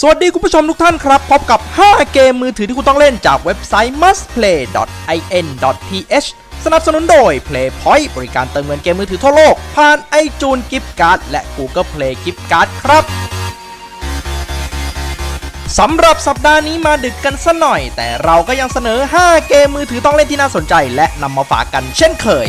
สวัสดีคุณผู้ชมทุกท่านครับ พบกับ 5 เกมมือถือที่คุณต้องเล่นจากเว็บไซต์ mustplay.in.th สนับสนุนโดย Playpoint บริการเติมเงินเกมมือถือทั่วโลก ผ่านไอจูนกิฟต์การ์ดและ Google Play กิฟต์การ์ดครับสำหรับสัปดาห์นี้มาดึกกันซะหน่อย แต่เราก็ยังเสนอ 5 เกมมือถือต้องเล่นที่น่าสนใจ และนำมาฝากกันเช่นเคย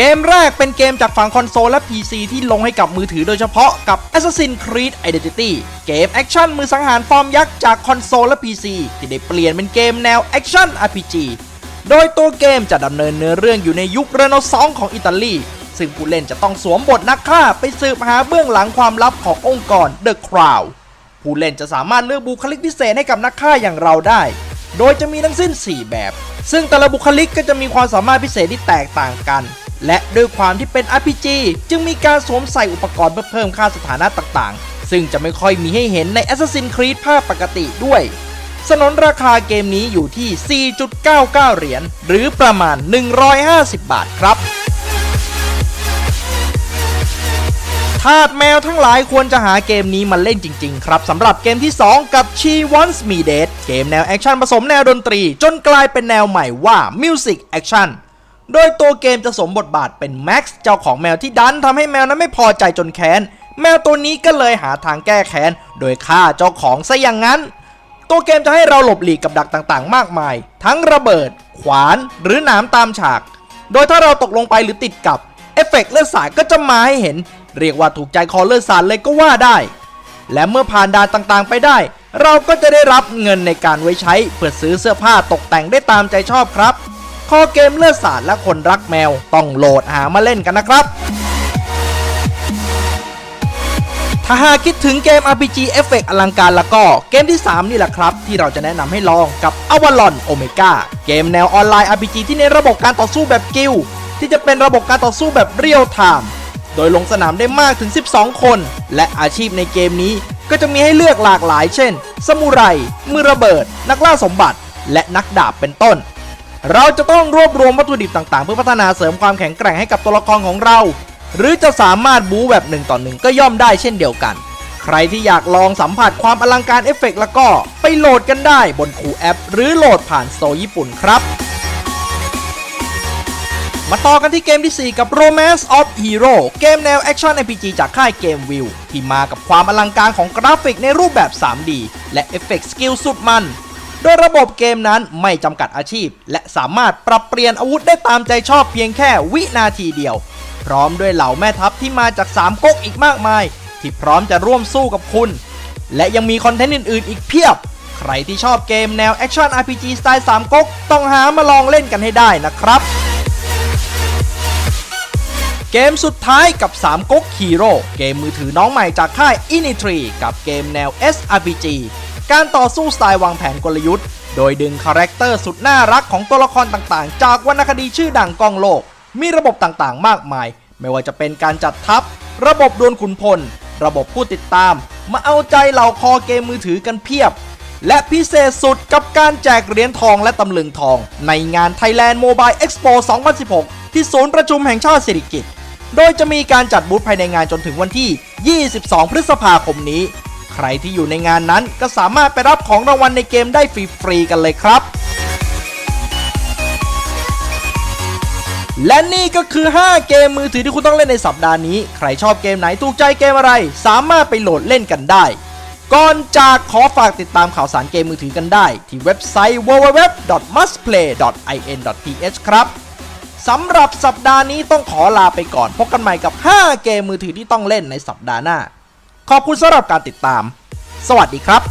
เกมแรกเป็นเกมจากฝั่งคอนโซลและ PC ที่ลงให้กับมือถือโดยเฉพาะกับ Assassin's Creed Identity เกมแอคชั่นมือสังหารฟอร์มยักษ์จากคอนโซลและ PC ที่ได้เปลี่ยนเป็นเกมแนวแอคชั่น RPG โดยตัวเกมจะดำเนินเนื้อเรื่องอยู่ในยุคเรเนซองของอิตาลี ซึ่งผู้เล่นจะต้องสวมบทนักฆ่าไปสืบหาเบื้องหลังความลับขององค์กร The Crown ผู้เล่นจะสามารถเลือกบุคลิกพิเศษให้กับนักฆ่าอย่างเราได้ โดยจะมีทั้งสิ้น 4 แบบ ซึ่งแต่ละบุคลิกก็จะมีความสามารถพิเศษที่แตกต่างกัน และด้วยความที่เป็น RPG จึงมีการสวมใส่อุปกรณ์เพื่อเพิ่มค่าสถานะต่างๆ ซึ่งจะไม่ค่อยมีให้เห็นใน Assassin's Creed ภาคปกติด้วยสนนราคาเกมนี้อยู่ที่ 4.99 เหรียญ หรือประมาณ 150 บาทครับทาสแมวทั้งหลายควรจะหาเกมนี้มาเล่นจริง ๆ ครับสำหรับเกมที่ 2 กับ She Wants Me Dead เกมแนวแอคชั่นผสมแนวดนตรี จนกลายเป็นแนวใหม่ว่า Music Action โดยตัวเกมจะสมบทบาทเป็นแม็กซ์เจ้าของแมวที่ดันทำให้แมวนั้นไม่พอใจจนแค้น แมวตัวนี้ก็เลยหาทางแก้แค้น โดยฆ่าเจ้าของซะอย่างนั้น ตัวเกมจะให้เราหลบหลีกกับดักต่างๆ มากมาย ทั้งระเบิด ขวานหรือหนามตามฉาก โดยถ้าเราตกลงไปหรือติดกับเอฟเฟกต์เลือดสาดก็จะมาให้เห็น เรียกว่าถูกใจคอเลือดสาดเลยก็ว่าได้ และเมื่อผ่านด่านต่างๆ ไปได้ เราก็จะได้รับเงินในการไว้ใช้เพื่อซื้อเสื้อผ้าตกแต่งได้ตามใจชอบครับ คอเกมเลือดสาดและคนรักแมวต้องโหลดหามาเล่นกันนะครับ ถ้าหากคิดถึงเกม RPG เอฟเฟกอลังการแล้วก็เกมที่ 3 นี่แหละครับ ที่เราจะแนะนำให้ลองกับ Avalon Omega เกมแนวออนไลน์ RPG ที่ในระบบการต่อสู้แบบกิลที่จะเป็นระบบการต่อสู้แบบเรียลไทม์โดยลงสนามได้มากถึง 12 คน และอาชีพในเกมนี้ก็จะมีให้เลือกหลากหลาย เช่น สมุไร มือระเบิด นักล่าสมบัติ และนักดาบเป็นต้น เราจะต้องรวบรวมวัตถุดิบต่างๆ เพื่อพัฒนาเสริมความแข็งแกร่งให้กับตัวละครของเรา หรือจะสามารถบู๊แบบหนึ่งต่อหนึ่งก็ย่อมได้เช่นเดียวกัน ใครที่อยากลองสัมผัสความอลังการเอฟเฟกต์แล้วก็ไปโหลดกันได้บนคูแอป หรือโหลดผ่านโซญี่ปุ่นครับ มาต่อกันที่เกมที่ 4 กับ Romance of Hero เกมแนวแอคชั่น RPG จากค่ายเกมวิวที่มากับความอลังการของกราฟิกในรูปแบบ 3D และเอฟเฟกต์สกิลสุดมัน โดยระบบเกมนั้นไม่จำกัดอาชีพ และสามารถปรับเปลี่ยนอาวุธได้ตามใจชอบเพียงแค่วินาทีเดียว พร้อมด้วยเหล่าแม่ทัพที่มาจาก3ก๊กอีกมากมาย ที่พร้อมจะร่วมสู้กับคุณ และยังมีคอนเทนต์อื่นๆ อีกเพียบ ใครที่ชอบเกมแนวแอคชั่น RPG สไตล์3ก๊กต้องหามาลองเล่นกันให้ได้นะครับเกมสุดท้ายกับ 3ก๊กฮีโร่เกมมือถือน้องใหม่จากค่าย Initri กับเกมแนว SRPG การต่อสู้สไตล์วางแผนกลยุทธ์ โดยดึงคาแรคเตอร์สุดน่ารักของตัวละครต่างๆ จากวรรณคดีชื่อดังกล้องโลก มีระบบต่างๆ มากมาย ไม่ว่าจะเป็นการจัดทัพ ระบบดวลขุนพล ระบบผู้ติดตาม มาเอาใจเหล่าคอเกมมือถือกันเพียบ และพิเศษสุดกับการแจกเหรียญทองและตำลึงทอง ในงาน Thailand Mobile Expo 2016 ที่ศูนย์ประชุมแห่งชาติสิริกิติ์โดยจะมีการจัดบูธภายในงานจนถึงวันที่ 22 พฤษภาคมนี้ ใครที่อยู่ในงานนั้นก็สามารถไปรับของรางวัลในเกมได้ฟรีๆกันเลยครับ และนี่ก็คือ 5 เกมมือถือที่คุณต้องเล่นในสัปดาห์นี้ ใครชอบเกมไหนถูกใจเกมอะไร สามารถไปโหลดเล่นกันได้ก่อนจากขอฝากติดตามข่าวสารเกมมือถือกันได้ ที่เว็บไซต์ www.mustplay.in.th ครับสำหรับสัปดาห์นี้ต้องขอลาไปก่อน พบกันใหม่กับ 5 เกมมือถือที่ต้องเล่นในสัปดาห์หน้า ขอบคุณสำหรับการติดตาม สวัสดีครับ